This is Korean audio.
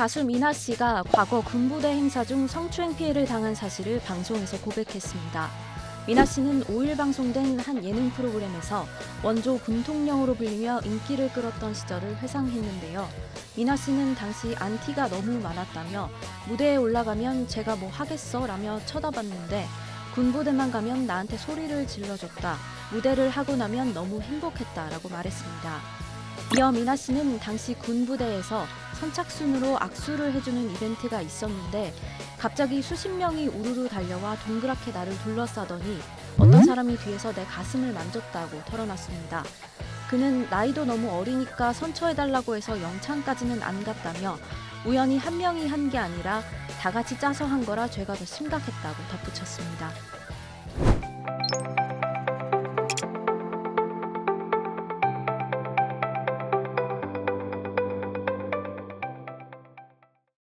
가수 미나 씨가 과거 군부대 행사 중 성추행 피해를 당한 사실을 방송에서 고백했습니다. 미나 씨는 5일 방송된 한 예능 프로그램에서 원조 군통령으로 불리며 인기를 끌었던 시절을 회상했는데요. 미나 씨는 당시 안티가 너무 많았다며 무대에 올라가면 제가 뭐 하겠어 라며 쳐다봤는데 군부대만 가면 나한테 소리를 질러줬다. 무대를 하고 나면 너무 행복했다 라고 말했습니다. 이어 미나 씨는 당시 군부대에서 선착순으로 악수를 해주는 이벤트가 있었는데 갑자기 수십 명이 우르르 달려와 동그랗게 나를 둘러싸더니 어떤 사람이 뒤에서 내 가슴을 만졌다고 털어놨습니다. 그는 나이도 너무 어리니까 선처해달라고 해서 영창까지는 안 갔다며 우연히 한 명이 한 게 아니라 다 같이 짜서 한 거라 죄가 더 심각했다고 덧붙였습니다.